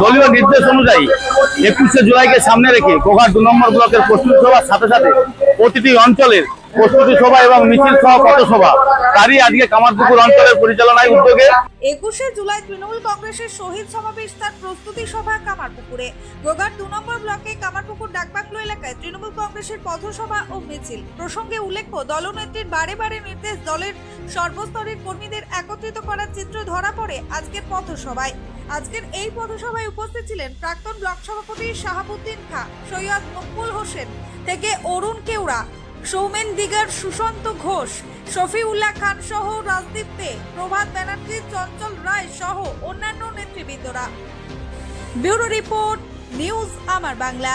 দলীয় নির্দেশ অনুযায়ী একুশে জুলাইকে সামনে রেখে গোঘাট দু নম্বর ব্লকের প্রস্তুতি সভার সাথে সাথে প্রতিটি অঞ্চলের প্রস্তুতি সভা এবং মিছিল সহ কত সভা তারই আজকে কামারপুকুর অঞ্চলের পরিচালনায় উদ্যোগে একুশে জুলাই তৃণমূল কংগ্রেসের শহীদ সমাবেশ তার প্রস্তুতি সভা কামারপুকুরে। গোগার দু নম্বর ব্লকে কামারপুকুর ডাকবাকলো এলাকায় তৃণমূল কংগ্রেসের পথসভা ও মিছিল। প্রসঙ্গে উল্লেখ্য, দলনেত্রীর বারে বারে নির্দেশ দলের সর্বস্তরের কর্মীদের একত্রিত করার চিত্র ধরা পড়ে আজকের পথসভায়। আজকের এই পথসভায় উপস্থিত ছিলেন প্রাক্তন ব্লক সভাপতি শাহাবুদ্দিন খা, সৈয়দ মকবুল হোসেন থেকে অরুণ কেওড়া, সৌমেন দিগার, সুশান্ত ঘোষ, শফিউল্লাহ খান সহ রাজদীপ দে, প্রভাত ব্যানার্জি, চঞ্চল রায় সহ অন্যান্য নেতৃবৃন্দরা। ব্যুরো রিপোর্ট, নিউজ আমার বাংলা।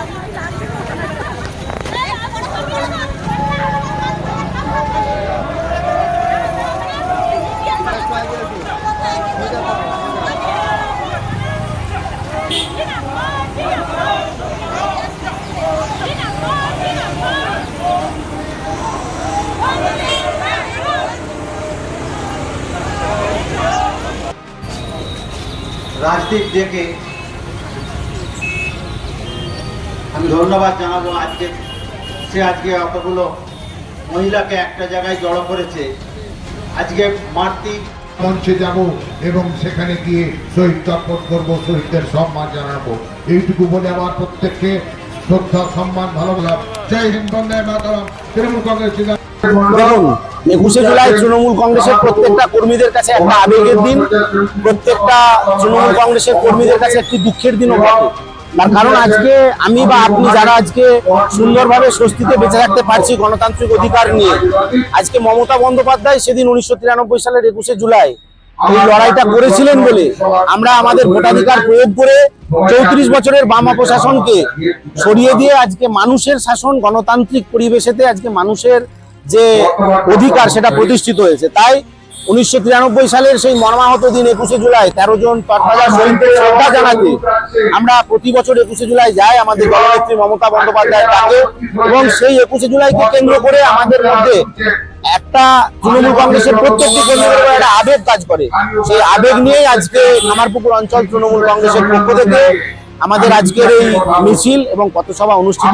রাজদীপ ডেকে আমি ধন্যবাদ জানাব আজকে। সে আজকে অতগুলো মহিলাকে একটা জায়গায় জড়ো করেছে। আজকে মাতৃ মঞ্চে যাব এবং সেখানে গিয়ে শহীদ তর্পণ করব শহীদদের সম্মান জানাব। এইটুকু বলে আমার প্রত্যেককে শ্রদ্ধা সম্মান ভালোবাসা। জয় হিন্দ বন্দে মাতারাম। তৃণমূল কংগ্রেস একুশে জুলাই তৃণমূল কংগ্রেসের প্রত্যেকটা কর্মীদের কাছে একটা আবেগের দিন প্রত্যেকটা তৃণমূল কংগ্রেসের কর্মীদের কাছে একটি দুঃখের দিনও বটে। তার কারণ আজকে আমি বা আপনি যারা আজকে সুন্দরভাবে স্বস্তিতে বেঁচে থাকতে পারছি গণতান্ত্রিক অধিকার নিয়ে আজকে মমতা বন্দ্যোপাধ্যায় সেদিন উনিশশো তিরানব্বই সালের একুশে জুলাই এই লড়াইটা করেছিলেন বলে আমরা আমাদের ভোটাধিকার প্রয়োগ করে চৌত্রিশ বছরের বামা প্রশাসনকে সরিয়ে দিয়ে আজকে মানুষের শাসন গণতান্ত্রিক পরিবেশেতে আজকে মানুষের যে অধিকার সেটা প্রতিষ্ঠিত হয়েছে। তাই উনিশশো তিরানব্বই সালের সেই মর্মাহত দিন একুশে জুলাই, তেরো জন শ্রদ্ধা জানাতে আমরা প্রতি বছর একুশে জুলাই যাই, আমাদের দলনেত্রী মমতা বন্দ্যোপাধ্যায় ডাকে এবং সেই একুশে জুলাইকে কেন্দ্র করে আমাদের মধ্যে একটা তৃণমূল কংগ্রেসের প্রত্যেকটি কর্মীদের একটা আবেগ কাজ করে। সেই আবেগ নিয়েই আজকে কামারপুকুর অঞ্চল তৃণমূল কংগ্রেসের পক্ষ থেকে আমাদের আজকের এই মিছিল এবং পথসভা অনুষ্ঠিত